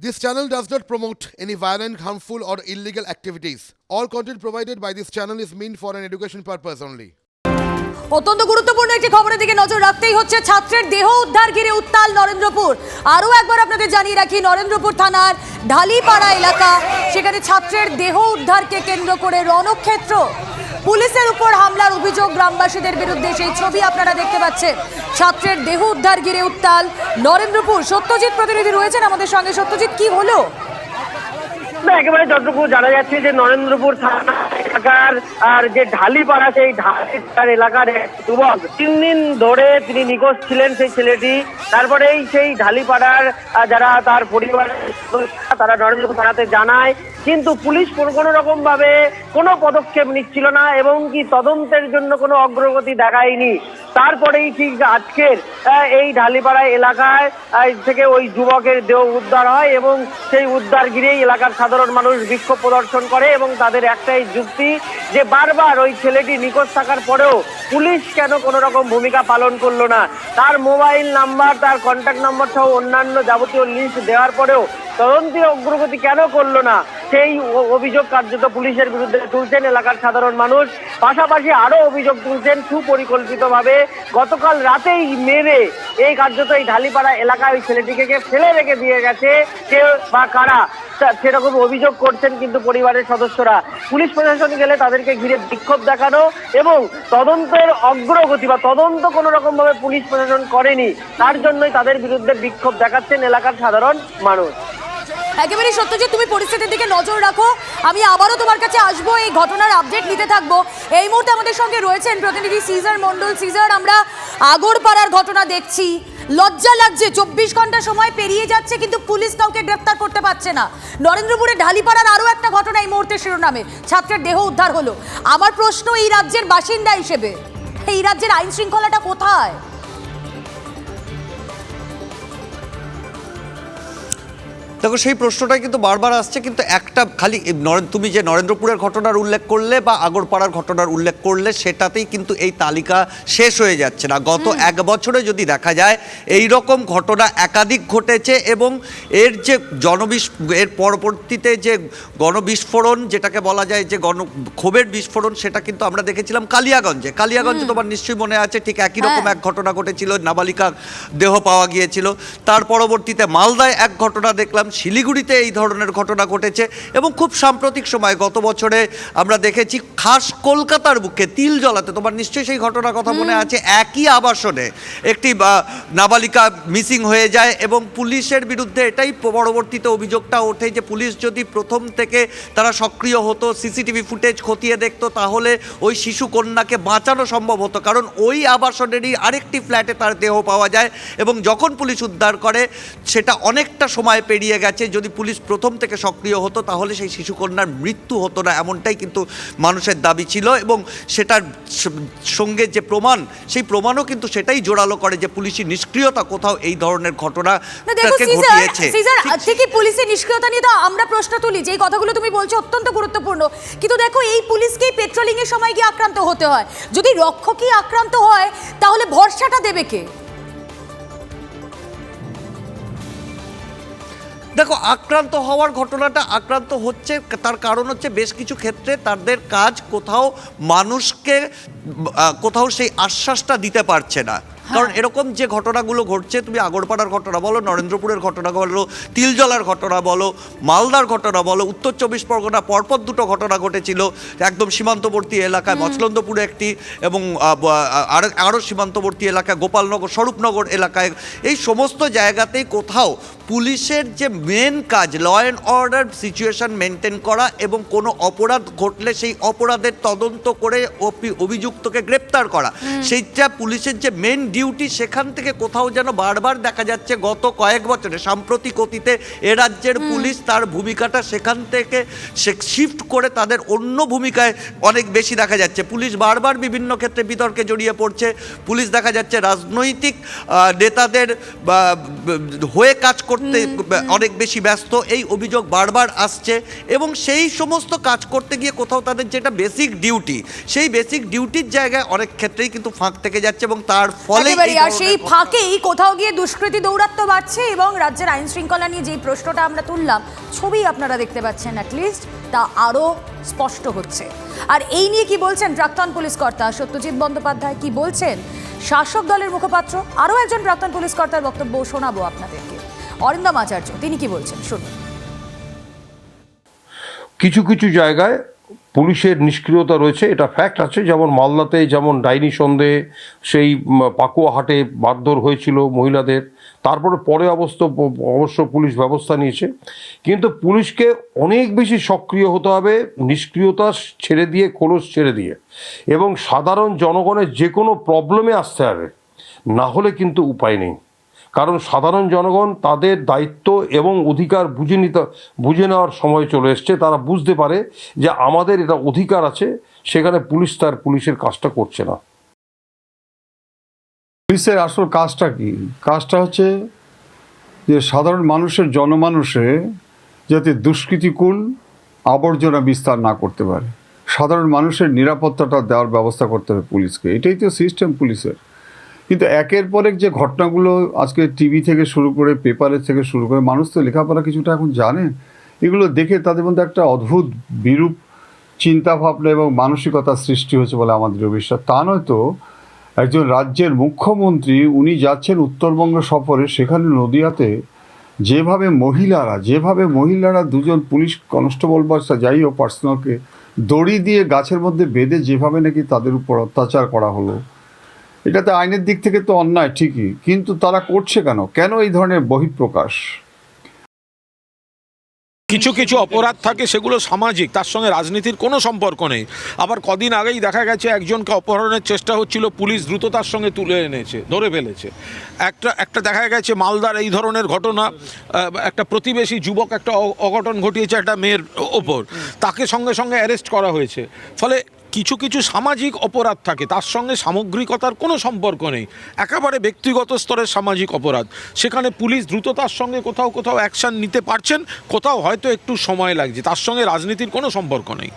This channel does not promote any violent, harmful, or illegal activities. All content provided by this channel is meant for an education purpose only. অত্যন্ত গুরুত্বপূর্ণ একটি খবরের দিকে নজর রাখতেই হচ্ছে ছাত্রের দেহ উদ্ধার ঘিরে উত্তাল নরেন্দ্রপুর আরও একবার আপনাদের জানিয়ে রাখি নরেন্দ্রপুর থানার ঢালিপাড়া এলাকা সেখানে ছাত্রের দেহ উদ্ধারকে কেন্দ্র করে রণক্ষেত্র পুলিশের উপর হামলার অভিযোগ গ্রামবাসীদের বিরুদ্ধে। সেই ছবি আপনারা দেখতে পাচ্ছেন। ছাত্রের দেহ উদ্ধার ঘিরে উত্তাল। নরেন্দ্রপুর সত্যজিৎ প্রতিনিধি রয়েছেন আমাদের সঙ্গে। সত্যজিৎ, কি হলো? একেবারে যতটুকু জানা যাচ্ছে যে নরেন্দ্রপুর থানা এলাকার আর যে ঢালিপাড়া, সেই ঢালিপাড়ার এলাকার যুবক। তিন দিন ধরে তিনি নিখোঁজ ছিলেন সেই ছেলেটি। তারপরেই সেই ঢালিপাড়ার যারা তার পরিবার তারা নরেন্দ্রপুর থানাতে জানায়। কিন্তু পুলিশ কোনো রকম ভাবে কোনো পদক্ষেপ নিচ্ছিল না এবং কি তদন্তের জন্য কোনো অগ্রগতি দেখায়নি। তারপরেই ঠিক আজকের এই ঢালিপাড়া এলাকায় থেকে ওই যুবকের দেহ উদ্ধার হয় এবং সেই উদ্ধার ঘিরেই এলাকার সাধারণ মানুষ বিক্ষোভ প্রদর্শন করে এবং তাদের একটাই যুক্তি যে বারবার ওই ছেলেটি নিখোঁজ থাকার পরেও পুলিশ কেন কোনো রকম ভূমিকা পালন করল না? তার মোবাইল নাম্বার, তার কন্ট্যাক্ট নাম্বার সহ অন্যান্য যাবতীয় লিস্ট দেওয়ার পরেও তদন্তের অগ্রগতি কেন করল না? সেই অভিযোগ কার্যত পুলিশের বিরুদ্ধে তুলছেন এলাকার সাধারণ মানুষ। পাশাপাশি আরও অভিযোগ তুলছেন সুপরিকল্পিতভাবে গতকাল রাতেই মেরে এই কার্যত এই ঢালিপাড়া এলাকায় ওই ছেলেটিকে ফেলে রেখে দিয়ে গেছে। কে বা কারা? সেরকম অভিযোগ করছেন কিন্তু পরিবারের সদস্যরা। পুলিশ প্রশাসন গেলে তাদেরকে ঘিরে বিক্ষোভ দেখানো এবং তদন্তের অগ্রগতি বা তদন্ত কোনো রকম ভাবে পুলিশ প্রশাসন করেনি। তার জন্যই তাদের বিরুদ্ধে বিক্ষোভ দেখাচ্ছেন এলাকার সাধারণ মানুষ। একেবারে সত্য যে তুমি পরিস্থিতির দিকে নজর রাখো। আমি আবারও তোমার কাছে আসব, এই ঘটনার আপডেট নিতে থাকব। এই মুহূর্তে আমাদের সঙ্গে রয়েছেন প্রতিনিধি সিজার মন্ডল সিজার, আমরা আগরপাড়ার ঘটনা দেখছি। লজ্জা লাগছে, চব্বিশ ঘণ্টা সময় পেরিয়ে যাচ্ছে, কিন্তু পুলিশ কাউকে গ্রেপ্তার করতে পারছে না। নরেন্দ্রপুরে ঢালিপাড়ার আরও একটা ঘটনা এই মুহূর্তে শিরোনামে। ছাত্রের দেহ উদ্ধার হলো। আমার প্রশ্ন, এই রাজ্যের বাসিন্দা হিসেবে। এই রাজ্যের আইন শৃঙ্খলাটা কোথায়? দেখো সেই প্রশ্নটাই কিন্তু বারবার আসছে কিন্তু একটা খালি তুমি যে নরেন্দ্রপুরের ঘটনার উল্লেখ করলে বা আগরপাড়ার ঘটনার উল্লেখ করলে সেটাতেই কিন্তু এই তালিকা শেষ হয়ে যাচ্ছে না। গত এক বছরে যদি দেখা যায় এই রকম ঘটনা একাধিক ঘটেছে এবং এর যে জনবিস এর পরবর্তীতে যে গণবিস্ফোরণ যেটাকে বলা যায় যে গণ ক্ষোভের বিস্ফোরণ সেটা কিন্তু আমরা দেখেছিলাম কালিয়াগঞ্জে। কালিয়াগঞ্জে তোমার নিশ্চয়ই মনে আছে ঠিক একই রকম হ্যাঁ। এক ঘটনা ঘটেছিল নাবালিকা দেহ পাওয়া গিয়েছিল। তার পরবর্তীতে মালদায় এক ঘটনা দেখলাম শিলিগুড়িতে এই ধরনের ঘটনা ঘটেছে এবং খুব সাম্প্রতিক সময় গত বছরে আমরা দেখেছি খাস কলকাতার বুকে তিল জ্বলাতে। তোমার নিশ্চয়ই সেই ঘটনার কথা মনে আছে? একই আবাসনে একটি নাবালিকা মিসিং হয়ে যায় এবং পুলিশের বিরুদ্ধে এটাই পরবর্তীতে অভিযোগটা ওঠে যে পুলিশ যদি প্রথম থেকে তারা সক্রিয় হতো সিসিটিভি ফুটেজ খতিয়ে দেখতো তাহলে ওই শিশু কন্যাকে বাঁচানো সম্ভব হতো। কারণ ওই আবাসনেরই আরেকটি ফ্ল্যাটে তার দেহ পাওয়া যায় এবং যখন পুলিশ উদ্ধার করে সেটা অনেকটা সময় পেরিয়ে গেছে যদি পুলিশ প্রথম থেকে সক্রিয় হতো তাহলে সেই শিশুকন্যার মৃত্যু হতো না এমনটাই কিন্তু মানুষের দাবি ছিল। এবং সেটার সঙ্গে যে প্রমাণ সেই প্রমাণও কিন্তু সেটাই জোরালো করে যে পুলিশি নিষ্ক্রিয়তা কোথাও এই ধরনের ঘটনা ঘটিয়েছে। ঠিকই পুলিশের নিষ্ক্রিয়তা নিয়ে তো আমরা প্রশ্ন তুলি যে এই কথাগুলো তুমি বলছো অত্যন্ত গুরুত্বপূর্ণ। কিন্তু দেখো এই পুলিশকেই পেট্রোলিং এর সময় গিয়ে আক্রান্ত হতে হয়। যদি রক্ষকই আক্রান্ত হয় তাহলে ভরসাটা দেবে কে? দেখো আক্রান্ত হওয়ার ঘটনাটা আক্রান্ত হচ্ছে তার কারণ হচ্ছে বেশ কিছু ক্ষেত্রে তাদের কাজ কোথাও মানুষকে কোথাও সেই আশ্বাসটা দিতে পারছে না। কারণ এরকম যে ঘটনাগুলো ঘটছে তুমি আগরপাড়ার ঘটনা বলো নরেন্দ্রপুরের ঘটনা বলো তিলজলার ঘটনা বলো মালদার ঘটনা বলো উত্তর চব্বিশ পরগনা পরপর দুটো ঘটনা ঘটেছিল একদম সীমান্তবর্তী এলাকায় মচলন্দপুরে একটি এবং আরও সীমান্তবর্তী এলাকায় গোপালনগর স্বরূপনগর এলাকায় এই সমস্ত জায়গাতেই কোথাও পুলিশের যে মেন কাজ law and order situation maintain করা এবং কোনো অপরাধ ঘটলে সেই অপরাধের তদন্ত করে অভিযুক্তকে গ্রেপ্তার করা। সেইটা পুলিশের যে মেন ডিউটি সেখান থেকে কোথাও যেন বারবার দেখা যাচ্ছে গত কয়েক বছরে। সাম্প্রতিক অতীতে এ রাজ্যের পুলিশ তার ভূমিকাটা সেখান থেকে শিফট করে তাদের অন্য ভূমিকায় অনেক বেশি দেখা যাচ্ছে। পুলিশ বারবার বিভিন্ন ক্ষেত্রে বিতর্কে জড়িয়ে পড়ছে। পুলিশ দেখা যাচ্ছে রাজনৈতিক নেতাদের হয়ে কাজ করতে অনেক বেশি ব্যস্ত এই অভিযোগ বারবার আসছে এবং সেই সমস্ত কাজ করতে গিয়ে কোথাও তাদের যেটা বেসিক ডিউটি সেই বেসিক ডিউটির জায়গায় অনেক ক্ষেত্রেই কিন্তু ফাঁক থেকে যাচ্ছে এবং তার ফলে আর সেই ফাঁকেই কোথাও গিয়ে দুষ্কৃতী দৌরাত্ম্য বাড়ছে এবং রাজ্যের আইন শৃঙ্খলা নিয়ে যে প্রশ্নটা আমরা তুললাম ছবি আপনারা দেখতে পাচ্ছেন অ্যাটলিস্ট তা আরও স্পষ্ট হচ্ছে। আর এই নিয়ে কি বলছেন প্রাক্তন পুলিশ কর্তা সত্যজিৎ বন্দ্যোপাধ্যায়? কি বলছেন? শাসক দলের মুখপাত্র আরও একজন প্রাক্তন পুলিশ কর্তার বক্তব্য শোনাবো আপনাদেরকে। অরিন্দম আচার্য তিনি কি বলছেন? শুনুন। কিছু কিছু জায়গায় পুলিশের নিষ্ক্রিয়তা রয়েছে এটা ফ্যাক্ট আছে যেমন মালদাতে যেমন ডাইনি সন্ধে সেই উম, পাকুয়া হাটে মারধর হয়েছিল মহিলাদের তারপরে পরে অবস্থ অবশ্য পুলিশ ব্যবস্থা নিয়েছে কিন্তু পুলিশকে অনেক বেশি সক্রিয় হতে হবে নিষ্ক্রিয়তা ছেড়ে দিয়ে খোলস ছেড়ে দিয়ে এবং সাধারণ জনগণের যে কোনো প্রবলেমে আসতে হবে না হলে কিন্তু উপায় নেই। কারণ সাধারণ জনগণ তাদের দায়িত্ব এবং অধিকার বুঝে নিতে, বুঝে নেওয়ার সময় চলে এসছে। তারা বুঝতে পারে যে আমাদের এটা অধিকার আছে, সেখানে পুলিশ তার পুলিশের কাজটা করছে না। পুলিশের আসল কাজটা কি? কাজটা হচ্ছে যে সাধারণ মানুষের জনমানুষে যাতে দুষ্কৃতিকুল আবর্জনা বিস্তার না করতে পারে। সাধারণ মানুষের নিরাপত্তাটা দেওয়ার ব্যবস্থা করতে হবে পুলিশকে। এটাই তো সিস্টেম পুলিশের। কিন্তু একের পর এক যে ঘটনাগুলো আজকে টিভি থেকে শুরু করে পেপারের থেকে শুরু করে মানুষ তো লেখাপড়া কিছুটা এখন জানে, এগুলো দেখে তাদের মধ্যে একটা অদ্ভুত বিরূপ চিন্তা ভাবনা এবং মানসিকতা সৃষ্টি হয়েছে বলে আমাদের বিশ্বাস। তা নয়তো একজন রাজ্যের মুখ্যমন্ত্রী উনি যাচ্ছেন উত্তরবঙ্গ সফরে, সেখানে নদিয়াতে যেভাবে মহিলারা যেভাবে মহিলারা দুজন পুলিশ কনস্টেবল বা যাই হোক পার্সোনালকে দড়ি দিয়ে গাছের মধ্যে বেঁধে যেভাবে নাকি তাদের উপর অত্যাচার করা হলো এটাতে আইনের দিক থেকে তো অন্যায়, ঠিকই। কিন্তু তারা করছে কেন? কেন এই ধরনের বহিঃপ্রকাশ? কিছু কিছু অপরাধ থাকে, সেগুলো সামাজিক, তার সঙ্গে রাজনীতির কোনো সম্পর্ক নেই। আবার কদিন আগেই দেখা গেছে, একজনকে অপহরণের চেষ্টা হচ্ছিল, পুলিশ দ্রুততার সঙ্গে তুলে এনেছে, ধরে ফেলেছে। একটা একটা দেখা গেছে, মালদার এই ধরনের ঘটনা একটা প্রতিবেশী যুবক একটা অঘটন ঘটিয়েছে একটা মেয়ের ওপর। তাকে সঙ্গে সঙ্গে অ্যারেস্ট করা হয়েছে। ফলে কিছু কিছু সামাজিক অপরাধ থাকে, তার সঙ্গে সামগ্রিকতার কোনো সম্পর্ক নেই। একেবারে ব্যক্তিগত স্তরের সামাজিক অপরাধ। সেখানে পুলিশ দ্রুততার সঙ্গে কোথাও কোথাও অ্যাকশান নিতে পারছেন, কোথাও হয়তো একটু সময় লাগছে, তার সঙ্গে রাজনীতির কোনো সম্পর্ক নেই।